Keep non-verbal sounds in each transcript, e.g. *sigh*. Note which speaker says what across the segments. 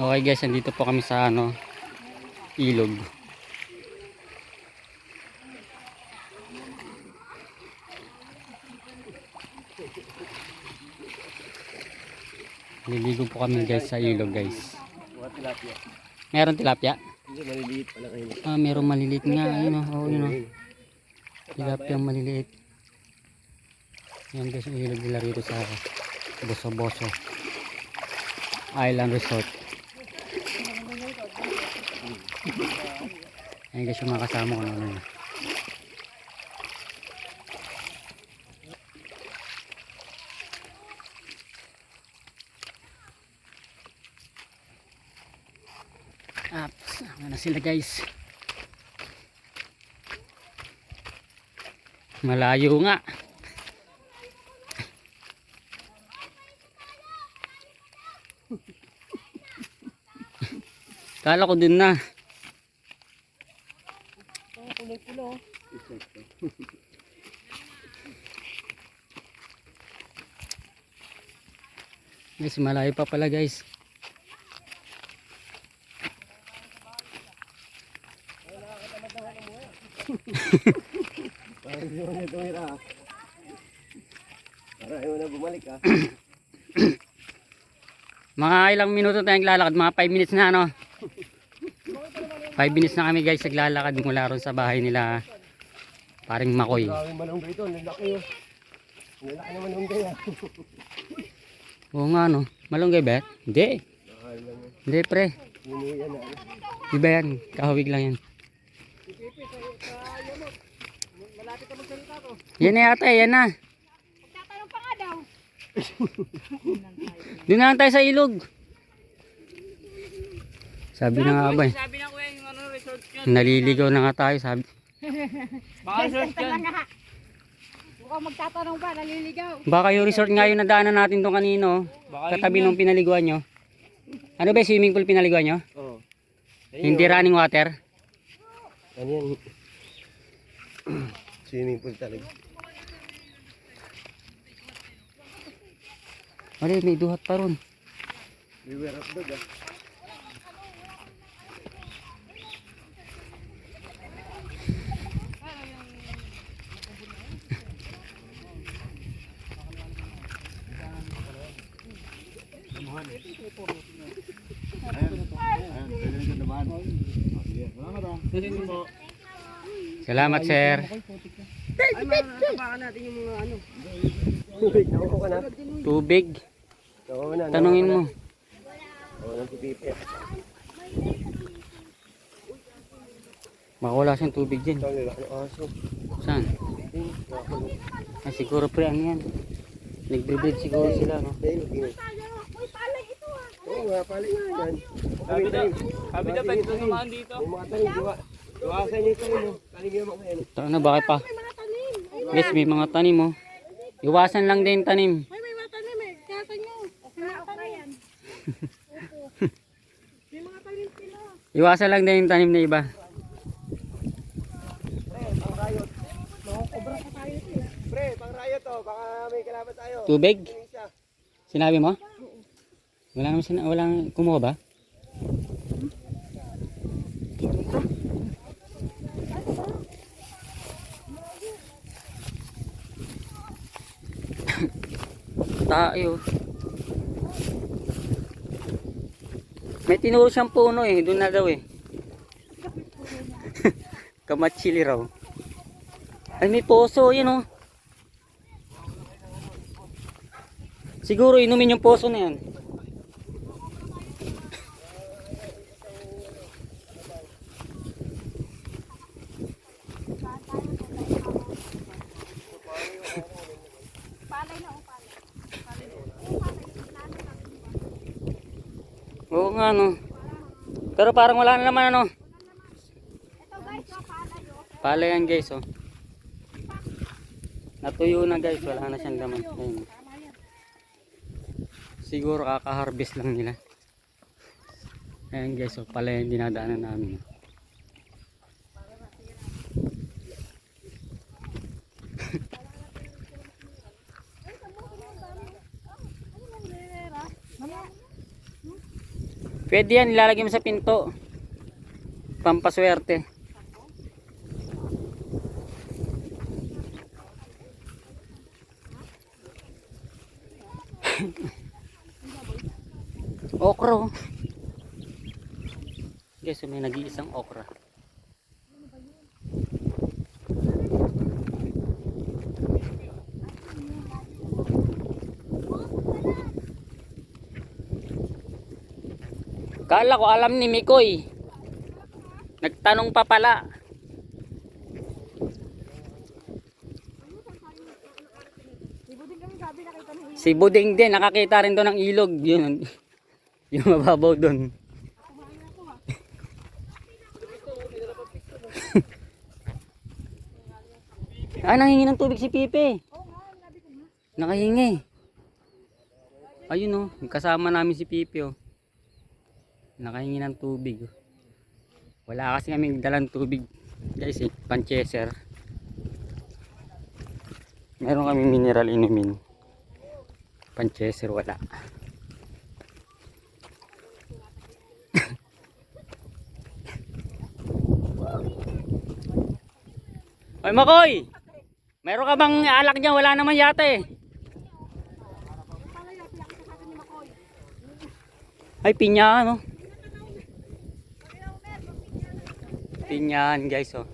Speaker 1: Okay guys, nandito po kami sa ano, ilog. Liligo po kami guys sa ilog guys.
Speaker 2: Tilapia.
Speaker 1: Meron tilapia?
Speaker 2: Hindi, maliliit pala kayo.
Speaker 1: Ah, meron maliliit nga. Ayun o, oh, yun o. Tilapia ang maliliit. Yan guys, yung ilog nila rito sa Boso Boso Island Resort. Ayan guys, yung mga kasama ko naman. Aps, ano na sila guys. Malayo nga. *laughs* Kala ko dun na. Guys, malayo pa pala guys.
Speaker 2: Parang hindi mo na tumira ha. Para ayaw na bumalik ha.
Speaker 1: Mga ilang minuto tayong lalakad, mga 5 minutes na ano. 5 minutes na kami guys naglalakad mula ron sa bahay nila paring Makoy. *laughs* Oo nga no. Malunggay ba? Hindi. Hindi pre. Iba yan. Kahawig lang yan. Yan na yata. Yan na.
Speaker 3: Tatanong pa nga daw.
Speaker 1: Doon na lang tayo sa ilog. Sabi na nga ba eh.
Speaker 4: Sabi na kuya yung ano resort yun.
Speaker 1: Naliligaw na nga tayo sabi.
Speaker 4: Baka resort yun.
Speaker 3: Mukhang magtatanong ba, naliligaw.
Speaker 1: Baka yung resort nga yung nadaanan natin doon kanino.
Speaker 4: Baka
Speaker 1: Katabi nung pinaliguan nyo. Ano ba yung swimming pool pinaliguan nyo?
Speaker 2: Oo.
Speaker 1: Hindi running water?
Speaker 2: Ano yan? *clears throat* Swimming pool talaga.
Speaker 1: Wala, may duhat pa ron.
Speaker 2: Beware of dog ah.
Speaker 1: Salamat sir.
Speaker 4: Ay, makakapakan natin yung mga ano.
Speaker 2: Nakuha ka na.
Speaker 1: Tubig. Tanungin mo.
Speaker 2: Oo, nang pipipi.
Speaker 1: Baka wala siyang tubig dyan. Saan? Ay, siguro pre, ano yan? Nagbe-breed siguro sila, no?
Speaker 2: Ayun, ayun.
Speaker 3: Uy, palay ito ah.
Speaker 2: Oo nga, pala nga yan.
Speaker 4: Sabi na, sabi na pwede ito naman dito.
Speaker 2: May mga tanim, di ba? Iwasan niyo ito, no? Tanim yung mga yan.
Speaker 1: Ito na, bakit pa?
Speaker 3: May mga tanim. Ay,
Speaker 1: Guys, may mga tanim, oh. Iwasan lang din tanim.
Speaker 3: may, may mga tanim eh. Kaya nyo. Okay na, okay yan. May mga tanim sila. *laughs*
Speaker 1: Iwasan lang din yung tanim na iba.
Speaker 2: Pre, pang rayo to. Baka may kalaban tayo.
Speaker 1: Tubig? Sinabi mo? Wala naman sina wala kumuha ba? Tayo. May tinuro siyang puno eh, doon na daw eh. *laughs* Kamatsili raw. Ay may poso, yun oh. Siguro inumin yung poso na yan.
Speaker 3: Palay na o palay.
Speaker 1: Oo nga no. Pero parang wala na naman ano.
Speaker 3: Oh.
Speaker 1: Pala yan guys oh. Natuyo na guys, wala na siyang laman. Ayun. Siguro kaka-harvest lang nila. Ayan guys, oh, pala yung dinadaanan namin. *laughs* Pwede yan, ilalagay mo sa pinto. Pampaswerte. *laughs* okra. oh. Guys, may nag-iisang okra. Kala ko alam ni Mikoy. Nagtanong pa pala. Si Buding din, nakakita rin doon ng ilog. Yun, *laughs* yung mababaw doon. *laughs* ah, nanghingi ng tubig si Pipe. Nakahingi. Ayun oh, kasama namin si Pipe oh. Nakahingi ng tubig. Wala kasi kaming dalang tubig. Guys, eh, pancheser. Meron kami mineral inumin. Pancheser wala. *laughs* Oy Makoy! Meron ka bang alak dyan? Wala naman yata eh. Ay, pinya ano? Pinyan guys oh.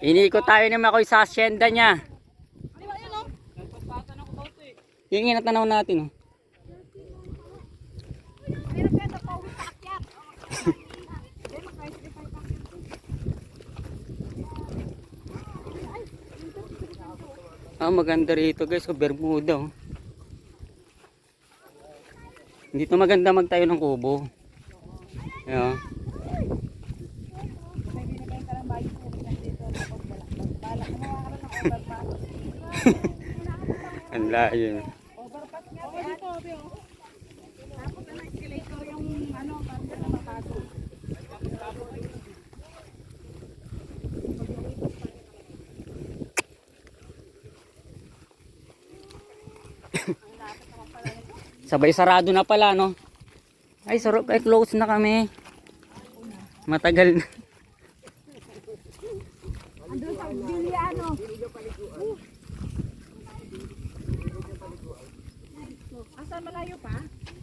Speaker 1: Iniikot tayo ni Makoy sa asyenda niya. Yung inatanaw natin oh. Ah, maganda rito guys, oh, Bermuda oh. Dito maganda magtayo ng kubo. Ayan. *laughs* Ang layo. Sabay sarado na pala, no? Ay, sarap. Ay, close na kami. Matagal na.
Speaker 3: Andun sa Biliano. Asan malayo pa?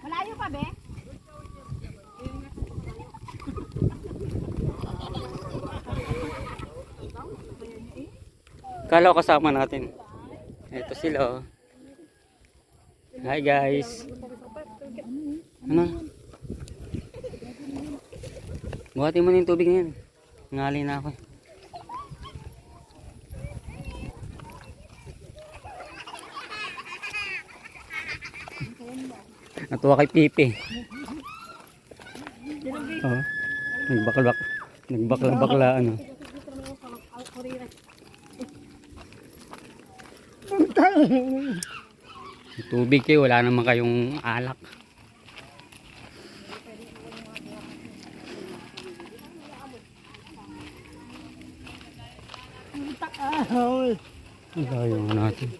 Speaker 3: Malayo pa, be?
Speaker 1: Kala kasama natin. Ito sila, oh. Hi, guys. Ano? Buhatin mo na yung tubig na yan. Ngali na ako. Natuwa kay Pipi. Oh. Nagbakal-bak. Nagbakla-bakla ano. Yung Tubig kayo, wala naman kayong alak. Ang layo natin.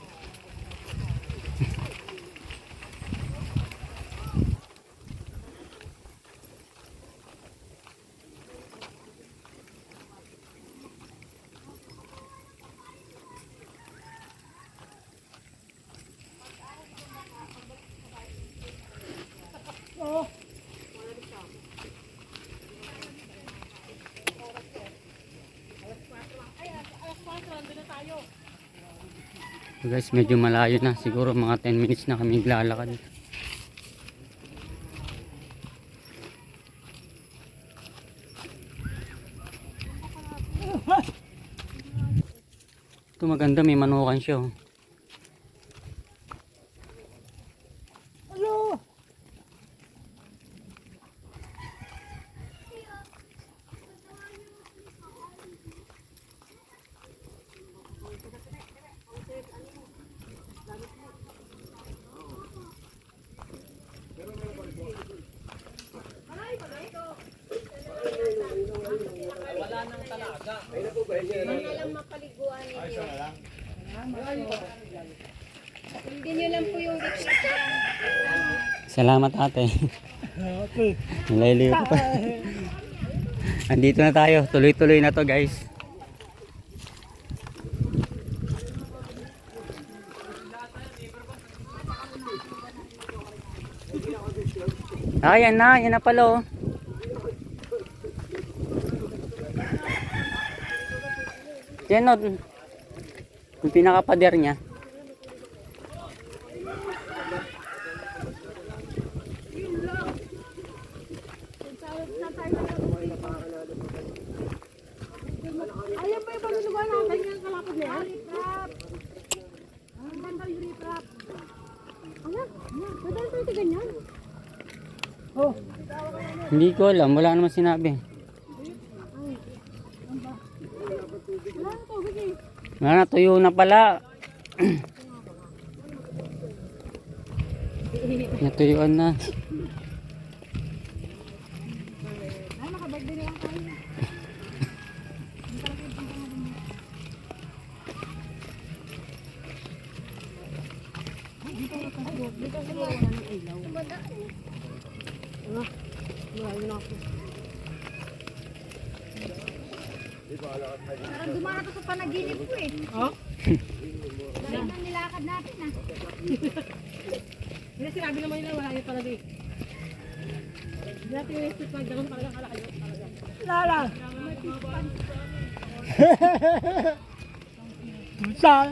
Speaker 1: So guys, medyo malayo na. Siguro mga 10 minutes na kami naglalakad. Ito maganda, may manukan siya. oh. Mga lang mapaliguan ninyo.
Speaker 3: Hindi nyo lang po yung request.
Speaker 1: Salamat ate.
Speaker 2: Okay.
Speaker 1: Nilailiw ko pa. Andito na tayo. Tuloy-tuloy na to guys. Ah, Ayan na. Ayan na pala oh. Yan o. Yung pinakapader niya.
Speaker 3: Ayan ba yung paglulugan natin yung kalapad na yan? Ang ganda yung riprap. Ayan. Madali tayo ganyan.
Speaker 1: Hindi ko alam. Wala naman sinabi.
Speaker 3: Wala na tubig eh.
Speaker 1: Wala na, tuyo na pala. *clears throat* Natuyuan na.
Speaker 3: Ay, makabagday na lang tayo. Parang dumato sa panaginip ko eh. Oh? Dahil na nilakad natin ah.
Speaker 5: Hindi sinabi naman nila wala yung eh. Hindi natin yung isip pag ganun talaga yun talaga.
Speaker 2: Lala. *laughs* Saan?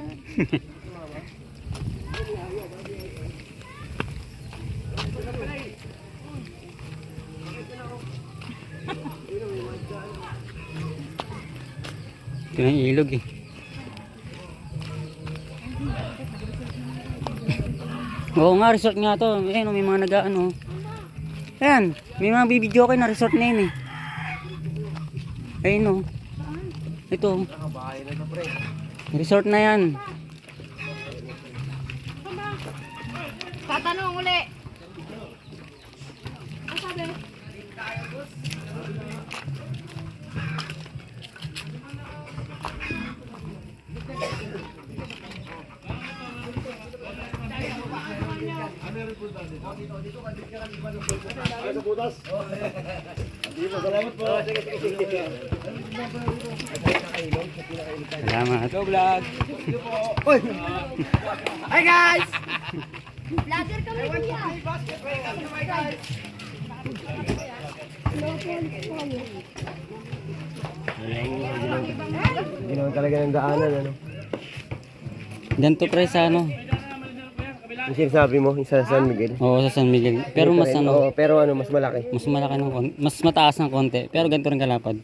Speaker 1: Na yung ilog eh. Oo nga, resort nga to. Ayan, oh, may mga nagaan oh. Ayan, may mga bibidyo kayo na resort na yun eh. Ayun oh. Ito. Resort na yan.
Speaker 3: Tatanong uli.
Speaker 2: Sa butas. Dito, salamat po.
Speaker 1: Salamat.
Speaker 4: Go vlog.
Speaker 2: Oy!
Speaker 3: Vlogger kami kuya.
Speaker 2: Hindi naman talaga ng daanan, ano?
Speaker 1: Ganito pre sa ano.
Speaker 2: Yung sinasabi mo, yung sa San Miguel.
Speaker 1: Oo, sa San Miguel. Pero mas ano,
Speaker 2: Oo, pero ano, mas malaki.
Speaker 1: mas malaki ng konti. Mas mataas ng konti. Pero ganito rin kalapad.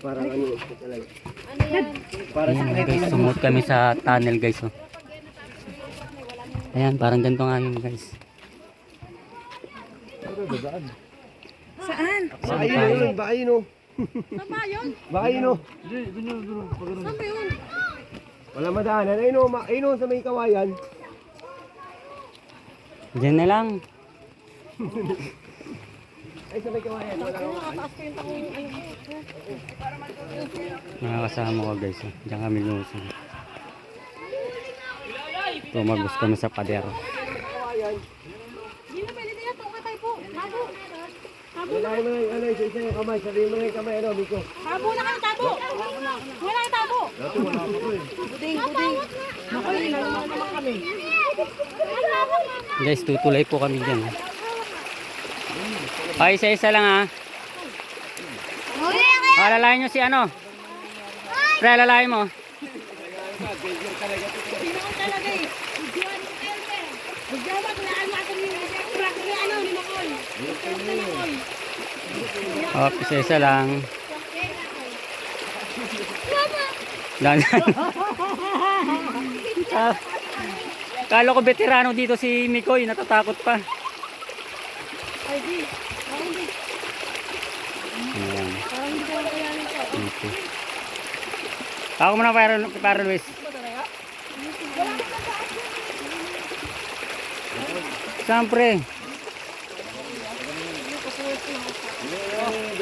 Speaker 2: Parang ano, talaga.
Speaker 1: Ayan guys, sumot kami sa tunnel guys. Oh. Ayan, parang ganito nga yun guys.
Speaker 2: Baka yun, yun, baka yun, oh.
Speaker 3: Saan yun?
Speaker 2: Baka yun, oh.
Speaker 3: Saan ba yun?
Speaker 2: Wala madaanan. Ayun, oh, ma- ayun, oh, sa may kawayan.
Speaker 1: Diyan na lang.
Speaker 2: Ay, sa may kawayan. Wala, oh.
Speaker 1: Mga kasama ko guys. Oh. Diyan kami lumusong. Tumagos kami sa pader.
Speaker 2: Wala mo na yung ano, isa-isa yung kamay. Sabihin mo na yung kamay, ano, Miko.
Speaker 3: Tabo na kayo. Tabo. Wala yung tabo.
Speaker 2: Dati wala ako eh.
Speaker 3: Buding, buding.
Speaker 5: Ako yun, nalunod naman kami.
Speaker 1: Guys, tutulay po kami dyan. Ay, isa-isa lang ha. Ah, lalayan nyo si ano. Pre, lalayan mo.
Speaker 3: Makol.
Speaker 1: Oh, isa-isa lang. Lang. *laughs* kala ko veterano dito si Mikoy, natatakot pa.
Speaker 3: Ay, di.
Speaker 1: Ayan.
Speaker 3: Parang hindi ko kayanin ko.
Speaker 1: Okay. Ako muna para, para Luis. Siyempre.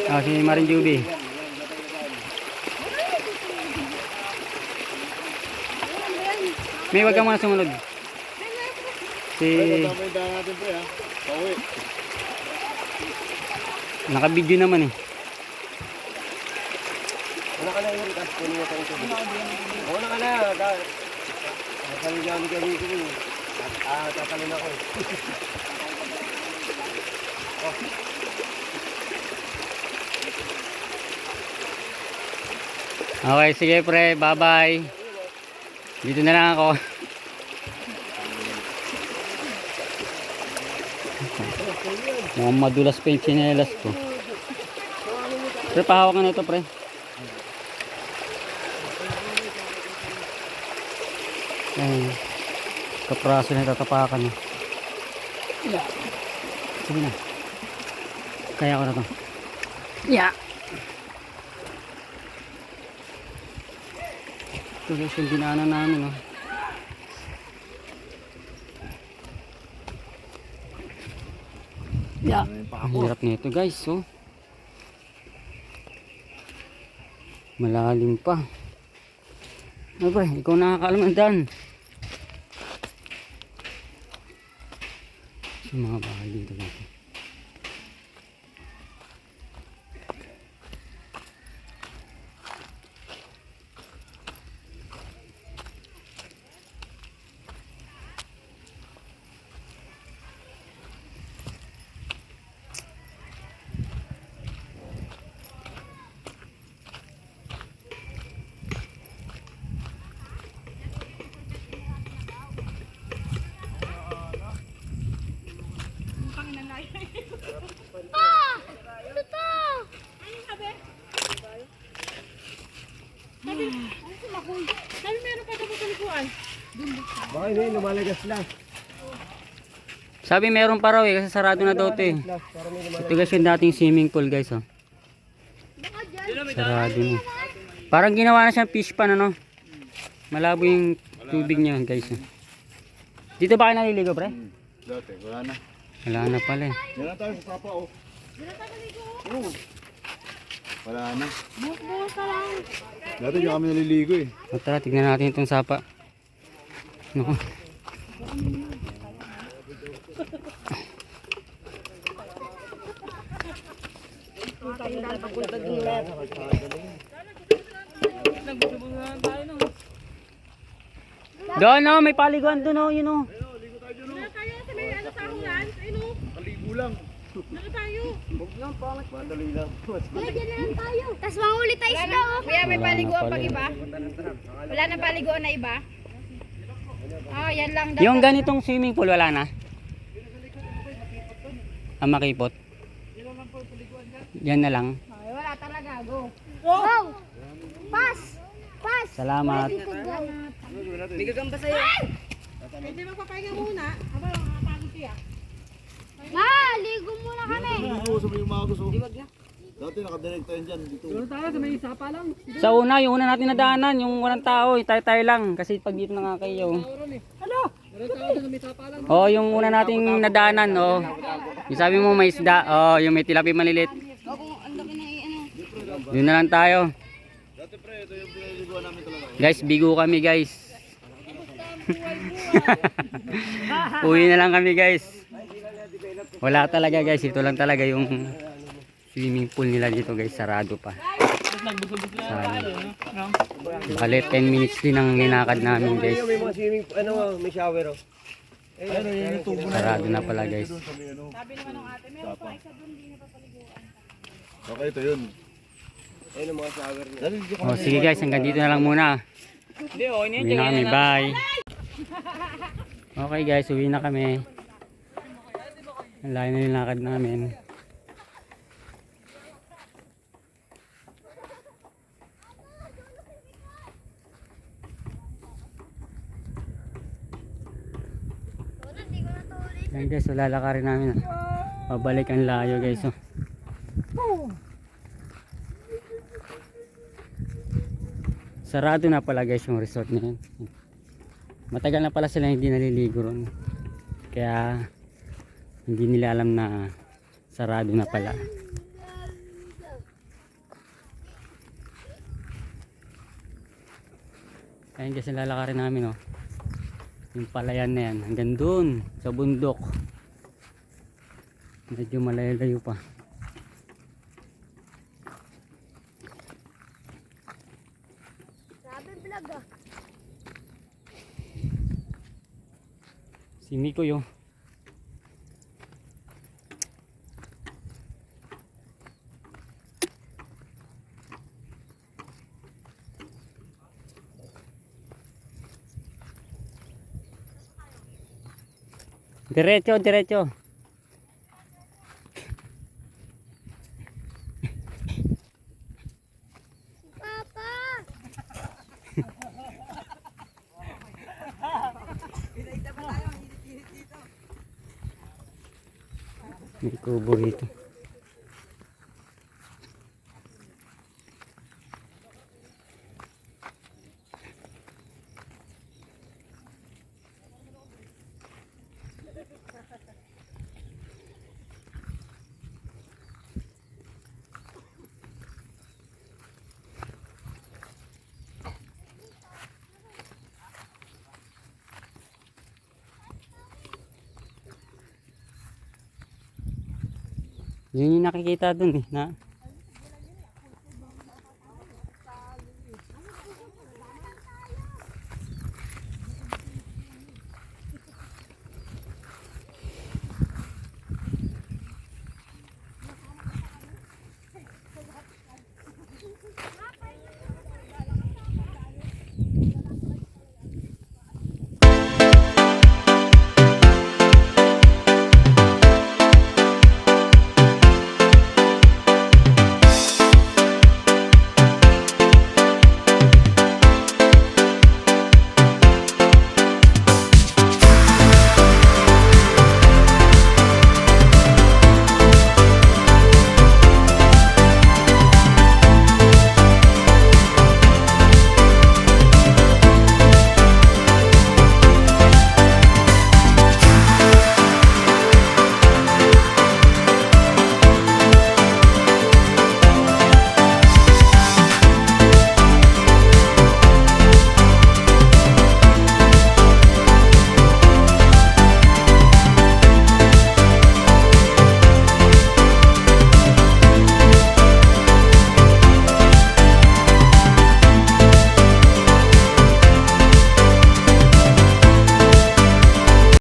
Speaker 1: Ah, si Marin Juby. May wag kang mga sumunod. Si,
Speaker 2: Ay, kasama yung daan natin pre ha. Pauwi.
Speaker 1: naka-video naman eh.
Speaker 2: Una ka na yun, tapos kunin mo tayo tubig. Una ka na, dahil. Nakaligyan kami dito eh. Ah, tatalon ako eh.
Speaker 1: Okay, sige pre, bye-bye. Dito na lang ako. Mukhang madulas pa yung tsinelas ko. Pre, pahawak na ito pre. Ay, kapraso na tatapakan. eh. Sige na. Kaya ko na to. Yeah. Ito guys yung dinaanan namin oh. Yeah. Ang hirap nito guys oh. Malalim pa. Ano ba? Ikaw nakakaalam ng daan. Yung mga bahay dito guys.
Speaker 5: Sabi meron pa daw paliguan.
Speaker 2: Baka hindi, lumalagas lang.
Speaker 1: Sabi meron pa raw eh kasi sarado na daw ito eh. Ito guys yung dating swimming pool guys oh. Sarado na. Parang ginawa na siyang fish pan ano. Malabo yung tubig niya guys. oh. Dito ba kayo naliligo pre?
Speaker 2: Dati, wala na.
Speaker 1: Wala na pala eh.
Speaker 2: Yan na tayo sa papa oh. Oo. Wala na.
Speaker 5: Buhos-buhos na lang.
Speaker 2: Dati hindi kami naliligo eh.
Speaker 1: O tara tignan natin itong sapa. Naku. Doon oh, may paliguan doon oh, yun oh.
Speaker 5: Wala tayo sa may ano sa ulan. Ayun o.
Speaker 2: Maligo lang.
Speaker 5: Wala tayo.
Speaker 2: Madali lang.
Speaker 3: Tapos manghuli tayo isda oh.
Speaker 6: Kuya, may
Speaker 1: Wala na
Speaker 6: paliguan pag iba? Wala na paliguan na iba? Ah, yan lang daw.
Speaker 1: Yung ganitong swimming pool wala na. Ang makipot. Yan na lang.
Speaker 6: Ay, wala talaga, go.
Speaker 3: Wow! Pass! Pass!
Speaker 1: Salamat.
Speaker 6: May gagamba sa'yo.
Speaker 5: Hindi magpapahinga muna. Aba, makapagod siya.
Speaker 3: Ma, ligo muna kami.
Speaker 2: Nag-uusap yung mga gusto. Dati nakadirect tayo dyan. Dito.
Speaker 1: Sa una, yung una natin nadaanan, yung walang tao, eh, tayo-tayo lang. Kasi pag dito na nga kayo. Ano? Oh, yung una nating nadaanan, oh. Yung sabi mo may isda, oh, yung may tilapia malilit.
Speaker 6: Laki na ano.
Speaker 1: Doon lang tayo.
Speaker 2: Dati pre, ito yung pinaliguan namin talaga.
Speaker 1: Guys, bigo kami, guys. *laughs* Uwi na lang kami, guys. Wala talaga, guys. Ito lang talaga yung swimming pool nila dito, guys. Sarado pa. Sarado. Bale, 10 minutes din ang linakad namin, guys.
Speaker 4: May mga swimming, ano, may shower oh.
Speaker 2: Ayun, ayun yung tubo na.
Speaker 1: Sarado na pala, guys.
Speaker 2: Sabi ano. Okay, ito yun.
Speaker 4: Ayun ang mga shower niya.
Speaker 1: Oh, sige, guys. Hanggang dito na lang muna.
Speaker 4: Na
Speaker 1: Uwi na kami. Bye. Okay, guys. Uwi na kami. Ang layo na nilakad namin. Yan guys, so lalakarin namin. Pabalik ang layo guys. Oh. Sarado na pala guys yung resort na yun. Matagal na pala sila hindi naliligo ron. Kaya hindi nila alam na sarado na pala. Ayun guys, lalakarin namin oh. Yung palayan na yan, hanggang doon, sa bundok. Medyo malayo-layo pa.
Speaker 6: Sabi vlog ah.
Speaker 1: Si Miko yun. Diretso, diretso.
Speaker 6: Papa!
Speaker 1: May kubo rito. Yun yung nakikita dun eh, na